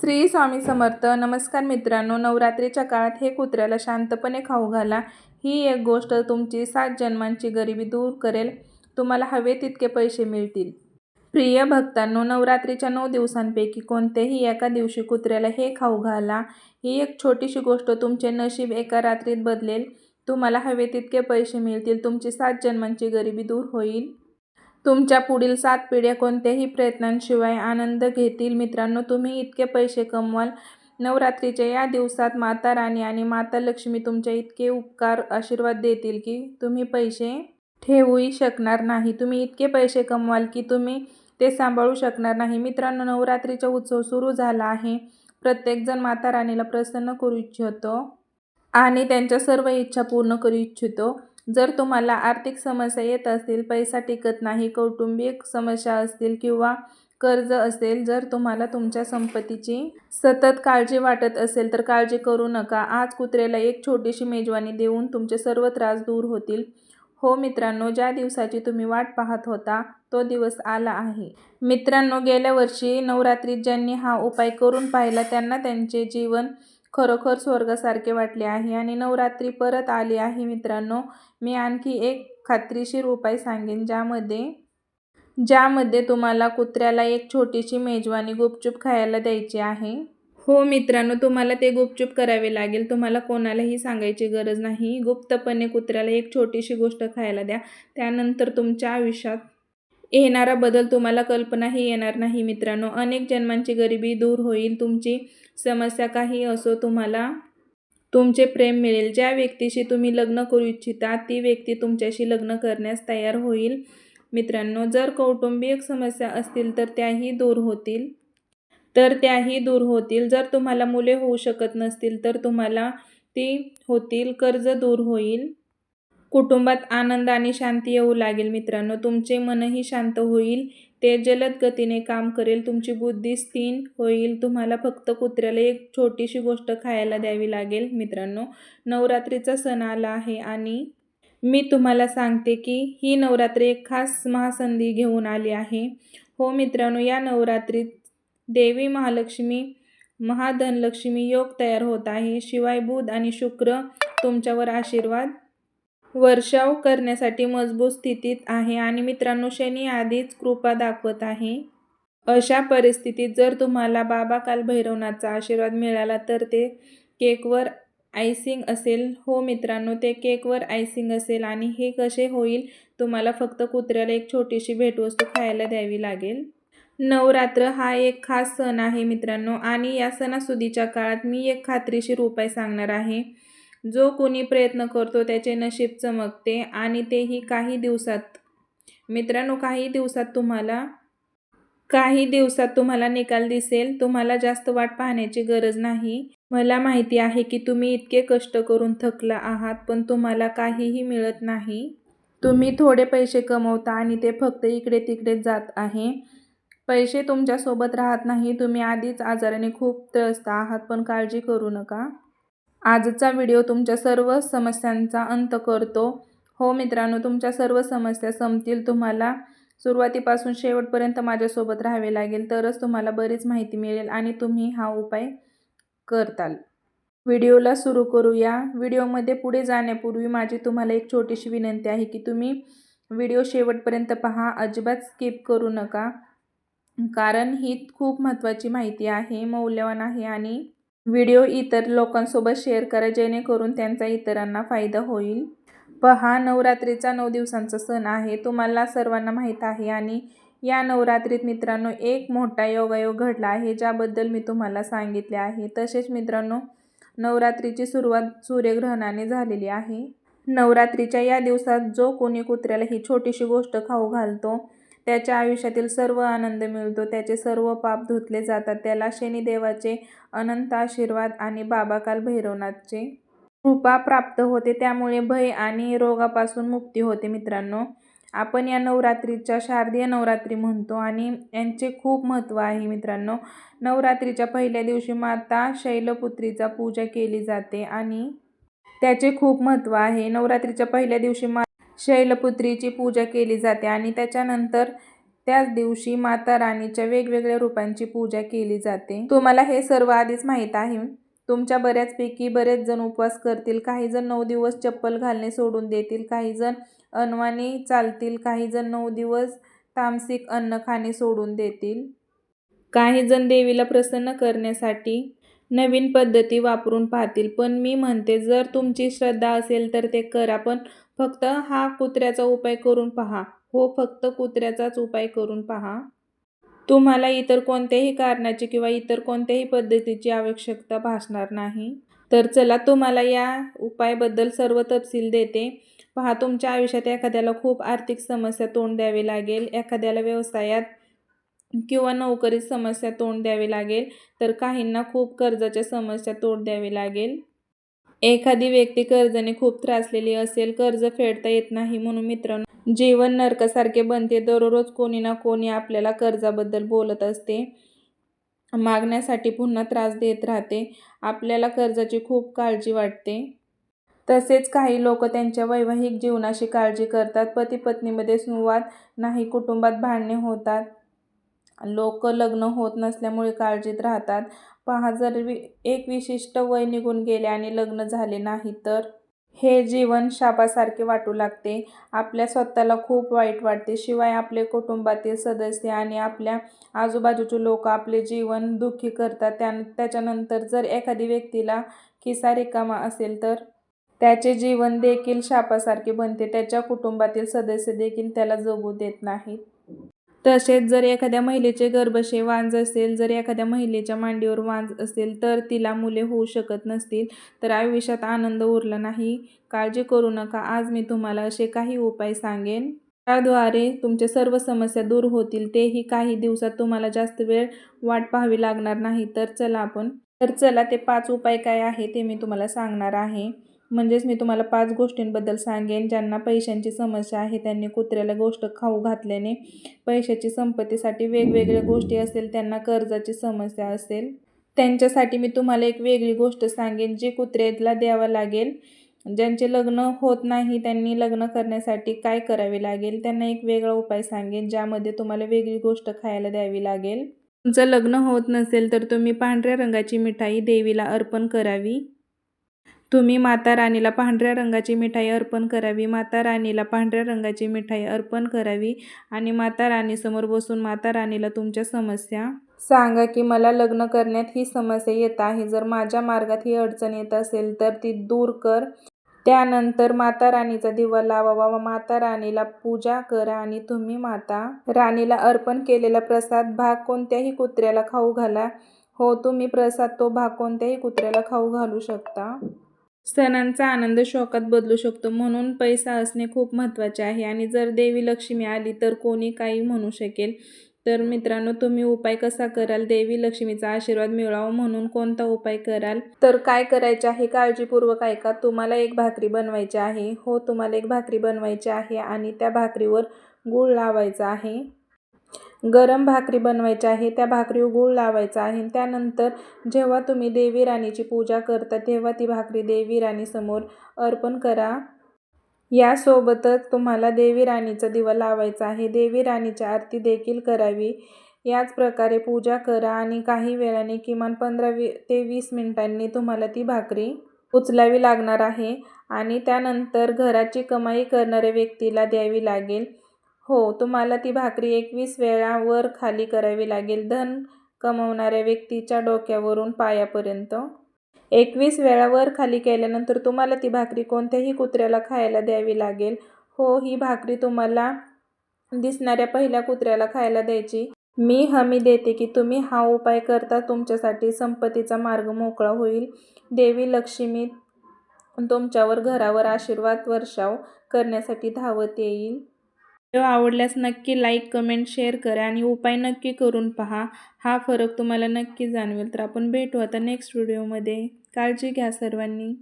श्री स्वामी समर्थ नमस्कार मित्रांनो. नवरात्रीच्या काळात हे कुत्र्याला शांतपणे खाऊ घाला. ही एक गोष्ट तुमची सात जन्मांची गरिबी दूर करेल. तुम्हाला हवे तितके पैसे मिळतील. प्रिय भक्तांनो नवरात्रीच्या नऊ दिवसांपैकी कोणत्याही एका दिवशी कुत्र्याला हे खाऊ घाला. ही एक छोटीशी गोष्ट तुमचे नशीब एका रात्रीत बदलेल. तुम्हाला हवे तितके पैसे मिळतील. तुमची सात जन्मांची गरिबी दूर होईल. तुमच्या पुढील सात पिढ्या कोणत्याही प्रयत्नांशिवाय आनंद घेतील. मित्रांनो तुम्ही इतके पैसे कमवाल. नवरात्रीच्या या दिवसात माता राणी आणि माता लक्ष्मी तुमच्या इतके उपकार आशीर्वाद देतील की तुम्ही पैसे ठेवूही शकणार नाही. तुम्ही इतके पैसे कमवाल की तुम्ही ते सांभाळू शकणार नाही. मित्रांनो नवरात्रीचा उत्सव सुरू झाला आहे. प्रत्येकजण माता राणीला प्रसन्न करू इच्छितो आणि त्यांच्या सर्व इच्छा पूर्ण करू इच्छितो. जर तुम्हाला आर्थिक समस्या येत असतील पैसा टिकत नाही कौटुंबिक समस्या असतील किंवा कर्ज असेल जर तुम्हाला तुमच्या संपत्तीची सतत काळजी वाटत असेल तर काळजी करू नका. आज कुत्र्याला एक छोटीशी मेजवानी देऊन तुमचे सर्व त्रास दूर होतील. हो मित्रांनो ज्या दिवसाची तुम्ही वाट पाहत होता तो दिवस आला आहे. मित्रांनो गेल्या वर्षी नवरात्रीत ज्यांनी हा उपाय करून पाहिला त्यांना त्यांचे जीवन खरोखर स्वर्गासारखे वाटले आहे आणि नवरात्री परत आली आहे मित्रांनो. मी आणखी एक खात्रीशीर उपाय सांगेन ज्यामध्ये ज्यामध्ये तुम्हाला कुत्र्याला एक छोटीशी मेजवानी गुपचूप खायला द्यायची आहे. हो मित्रांनो तुम्हाला ते गुपचूप करावे लागेल. तुम्हाला कोणालाही सांगायची गरज नाही. गुप्तपणे कुत्र्याला एक छोटीशी गोष्ट खायला द्या. त्यानंतर तुमच्या आयुष्यात येणारा बदल तुम्हाला कल्पनाही येणार नाही मित्रांनो. अनेक जन्मांची गरिबी दूर होईल. तुमची समस्या काही असो तुम्हाला तुमचे प्रेम मिळेल. ज्या व्यक्तीशी तुम्ही लग्न करू इच्छिता ती व्यक्ती तुमच्याशी लग्न करण्यास तयार होईल. मित्रांनो जर कौटुंबिक समस्या असतील तर त्याही दूर होतील. तर त्याही दूर होतील. जर तुम्हाला मुले होऊ शकत नसतील तर तुम्हाला ती होतील. कर्ज दूर होईल. कुटुंबात आनंद आणि शांती येऊ लागेल मित्रांनो. तुमचे मनही शांत होईल. ते जलद गतीने काम करेल तुमची बुद्धी स्थिर होईल. तुम्हाला फक्त कुत्र्याला एक छोटीशी गोष्ट खायला द्यावी लागेल मित्रांनो. नवरात्रीचा सण आला आहे आणि मी तुम्हाला सांगते की ही नवरात्री एक खास महासंधी घेऊन आली आहे. हो मित्रांनो या नवरात्रीत देवी महालक्ष्मी महाधनलक्ष्मी योग तयार होत आहे. शिवाय बुध आणि शुक्र तुमच्यावर आशीर्वाद वर्षाव करण्यासाठी मजबूत स्थितीत आहे आणि मित्रांनो शनी आधीच कृपा दाखवत आहे. अशा परिस्थितीत जर तुम्हाला बाबा काल भैरवनाथचा आशीर्वाद मिळाला तर ते केकवर आयसिंग असेल. हो मित्रांनो ते केकवर आयसिंग असेल आणि हे कसे होईल तुम्हाला फक्त कुत्र्याला एक छोटीशी भेटवस्तू खायला द्यावी लागेल. नवरात्र हा एक खास सण आहे मित्रांनो आणि या सणासुदीच्या काळात मी एक खात्रीशीर उपाय सांगणार आहे. जो कोणी प्रयत्न करतो त्याचे नशीब चमकते आणि तेही काही दिवसात. मित्रांनो काही दिवसात तुम्हाला काही दिवसात तुम्हाला निकाल दिसेल. तुम्हाला जास्त वाट पाहण्याची गरज नाही. मला माहिती आहे की तुम्ही इतके कष्ट करून थकला आहात पण तुम्हाला काहीही मिळत नाही. तुम्ही थोडे पैसे कमवता आणि ते फक्त इकडे तिकडे जात आहे. पैसे तुमच्यासोबत राहत नाही. तुम्ही आधीच आजाराने खूप त्रस्त आहात पण काळजी करू नका. आजचा व्हिडिओ तुमच्या सर्व समस्यांचा अंत करतो. हो मित्रांनो तुमच्या सर्व समस्या संपतील. तुम्हाला सुरुवातीपासून शेवटपर्यंत माझ्यासोबत राहावे लागेल तरच तुम्हाला बरीच माहिती मिळेल आणि तुम्ही हा उपाय करताल. व्हिडिओला सुरू करूया. व्हिडिओमध्ये पुढे जाण्यापूर्वी माझी तुम्हाला एक छोटीशी विनंती आहे की तुम्ही व्हिडिओ शेवटपर्यंत पहा. अजिबात स्किप करू नका कारण ही खूप महत्त्वाची माहिती आहे मौल्यवान आहे आणि व्हिडिओ इतर लोकांसोबत शेअर करा जेणेकरून त्यांचा इतरांना फायदा होईल. पहा नवरात्रीचा नऊ दिवसांचा सण आहे. तुम्हाला सर्वांना माहीत आहे आणि या नवरात्रीत मित्रांनो एक मोठा योगायोग घडला आहे ज्याबद्दल मी तुम्हाला सांगितले आहे. तसेच मित्रांनो नवरात्रीची सुरुवात सूर्यग्रहणाने झालेली आहे. नवरात्रीच्या या दिवसात जो कोणी कुत्र्याला ही छोटीशी गोष्ट खाऊ घालतो त्याच्या आयुष्यातील सर्व आनंद मिळतो. त्याचे सर्व पाप धुतले जातात. त्याला शनिदेवाचे अनंत आशीर्वाद आणि बाबाकाल भैरवनाथचे कृपा प्राप्त होते. त्यामुळे भय आणि रोगापासून मुक्ती होते मित्रांनो. आपण या नवरात्रीच्या शारदीय नवरात्री म्हणतो आणि यांचे खूप महत्त्व आहे मित्रांनो. नवरात्रीच्या पहिल्या दिवशी माता शैलपुत्रीचा पूजा केली जाते आणि त्याचे खूप महत्त्व आहे. नवरात्रीच्या पहिल्या दिवशी मा शैलपुत्रीची पूजा केली जाते आणि त्याच्यानंतर त्याच दिवशी माता राणीच्या वेगवेगळ्या रूपांची पूजा केली जाते. तुम्हाला हे सर्व आधीच माहीत आहे. तुमच्या बऱ्याचपैकी बरेच जण उपवास करतील काही जण नऊ दिवस चप्पल घालणे सोडून देतील काही जण अनवाणी चालतील काही जण नऊ दिवस तामसिक अन्न खाणे सोडून देतील. काही जण देवीला प्रसन्न करण्यासाठी नवीन पद्धती वापरून पाहतील. पण मी म्हणते जर तुमची श्रद्धा असेल तर ते करा पण फक्त हा कुत्र्याचा उपाय करून पहा. हो फक्त कुत्र्याचाच उपाय करून पहा. तुम्हाला इतर कोणत्याही कारणाची किंवा इतर कोणत्याही पद्धतीची आवश्यकता भासणार नाही. तर चला तुम्हाला या उपायाबद्दल सर्व तपशील देते. पहा तुमच्या आयुष्यात एखाद्याला खूप आर्थिक समस्या तोंड द्यावी लागेल. एखाद्याला व्यवसायात किंवा नोकरीत समस्या तोंड द्यावी लागेल. तर काहींना खूप कर्जाच्या समस्या तोंड द्यावी लागेल. एखादी व्यक्ती कर्जाने खूप त्रासलेली असेल कर्ज फेडता येत नाही म्हणून मित्रांनो जीवन नरकासारखे बनते. दररोज कोणी ना कोणी आपल्याला कर्जाबद्दल बोलत असते. मागण्यासाठी पुन्हा त्रास देत राहते. आपल्याला कर्जाची खूप काळजी वाटते. तसेच काही लोक त्यांच्या वैवाहिक जीवनाशी काळजी करतात. पती पत्नीमध्ये संवाद नाही कुटुंबात भांडणे होतात. लोक लग्न होत नसल्यामुळे काळजीत राहतात. पहा जर वि एक विशिष्ट वय निघून गेले आणि लग्न झाले नाही तर हे जीवन शापासारखे वाटू लागते. आपल्या स्वतःला खूप वाईट वाटते. शिवाय आपले कुटुंबातील सदस्य आणि आपल्या आजूबाजूचे लोक आपले जीवन दुःखी करतात. त्या त्याच्यानंतर जर एखादी व्यक्तीला खिसा रिकामा असेल तर त्याचे जीवन देखील शापासारखे बनते. त्याच्या कुटुंबातील सदस्य देखील त्याला जगू देत नाहीत. तसेच जर एखाद्या महिलेचे गर्भाशय वांज असेल जर एखाद्या महिलेच्या मांडीवर वांज असेल तर तिला मुले होऊ शकत नसतील. तर आयुष्यात आनंद उरला नाही. काळजी करू नका. आज मी तुम्हाला असे काही उपाय सांगेन. त्याद्वारे तुमच्या सर्व समस्या दूर होतील. तेही काही दिवसात तुम्हाला जास्त वेळ वाट पाहावी लागणार नाही. तर चला आपण तर चला ते पाच उपाय काय आहे ते मी तुम्हाला सांगणार आहे. म्हणजेच मी तुम्हाला पाच गोष्टींबद्दल सांगेन. ज्यांना पैशांची समस्या आहे त्यांनी कुत्र्याला गोष्ट खाऊ घातल्याने पैशाची संपत्तीसाठी वेगवेगळ्या गोष्टी असेल त्यांना कर्जाची समस्या असेल. त्यांच्यासाठी मी तुम्हाला एक वेगळी गोष्ट सांगेन जी कुत्र्याला द्यावं लागेल. ज्यांचे लग्न होत नाही त्यांनी लग्न करण्यासाठी काय करावे लागेल? त्यांना एक वेगळा उपाय सांगेन ज्यामध्ये तुम्हाला वेगळी गोष्ट खायला द्यावी लागेल. तुमचं लग्न होत नसेल तर तुम्ही पांढऱ्या रंगाची मिठाई देवीला अर्पण करावी. तुम्ही माता राणीला पांढऱ्या रंगाची मिठाई अर्पण करावी माता राणीला पांढऱ्या रंगाची मिठाई अर्पण करावी आणि माता राणीसमोर बसून माता राणीला तुमच्या समस्या सांगा की मला लग्न करण्यात ही समस्या येत आहे. जर माझ्या मार्गात ही अडचण येत असेल तर ती दूर कर. त्यानंतर माता राणीचा दिवा लावावा व माता राणीला पूजा करा आणि तुम्ही माता राणीला अर्पण केलेला प्रसाद भाग कोणत्याही कुत्र्याला खाऊ घाला. हो तुम्ही प्रसाद तो भाग कोणत्याही कुत्र्याला खाऊ घालू शकता. सणांचा आनंद शोकात बदलू शकतो. म्हणून पैसा असणे खूप महत्त्वाचे आहे. आणि जर देवी लक्ष्मी आली तर कोणी काही म्हणू शकेल. तर मित्रांनो तुम्ही उपाय कसा कराल? देवी लक्ष्मीचा आशीर्वाद मिळावा म्हणून कोणता उपाय कराल? तर काय करायचे आहे? काळजीपूर्वक ऐका. तुम्हाला एक भाकरी बनवायची आहे. हो तुम्हाला एक भाकरी बनवायची आहे आणि त्या भाकरीवर गूळ लावायचा आहे. गरम भाकरी बनवायची आहे त्या भाकरीवर गूळ लावायचा आहे. त्यानंतर जेव्हा तुम्ही देवी राणीची पूजा करता तेव्हा ती भाकरी देवी राणीसमोर अर्पण करा. यासोबतच तुम्हाला देवी राणीचा दिवा लावायचा आहे. देवी राणीची आरती देखील करावी. याच प्रकारे पूजा करा आणि काही वेळाने किमान पंधरा वी ते वीस मिनिटांनी तुम्हाला ती भाकरी उचलावी लागणार आहे आणि त्यानंतर घराची कमाई करणाऱ्या व्यक्तीला द्यावी लागेल. हो तुम्हाला ती भाकरी एकवीस वेळा वर खाली करावी लागेल. धन कमवणाऱ्या व्यक्तीच्या डोक्यावरून पायापर्यंत. एकवीस वेळा वर खाली केल्यानंतर तुम्हाला ती भाकरी कोणत्याही कुत्र्याला खायला द्यावी लागेल. हो ही भाकरी तुम्हाला दिसणाऱ्या पहिल्या कुत्र्याला खायला द्यायची. मी हमी देते की तुम्ही हा उपाय करता तुमच्यासाठी संपत्तीचा मार्ग मोकळा होईल. देवी लक्ष्मी तुमच्यावर घरावर आशीर्वाद वर्षाव करण्यासाठी धावत येईल. व्हिडिओ आवडल्यास नक्की लाईक कमेंट शेअर करा आणि उपाय नक्की करून पहा. हा फरक तुम्हाला नक्की जाणवेल. तर आपण भेटू आता नेक्स्ट व्हिडिओमध्ये. काळजी घ्या सर्वांनी.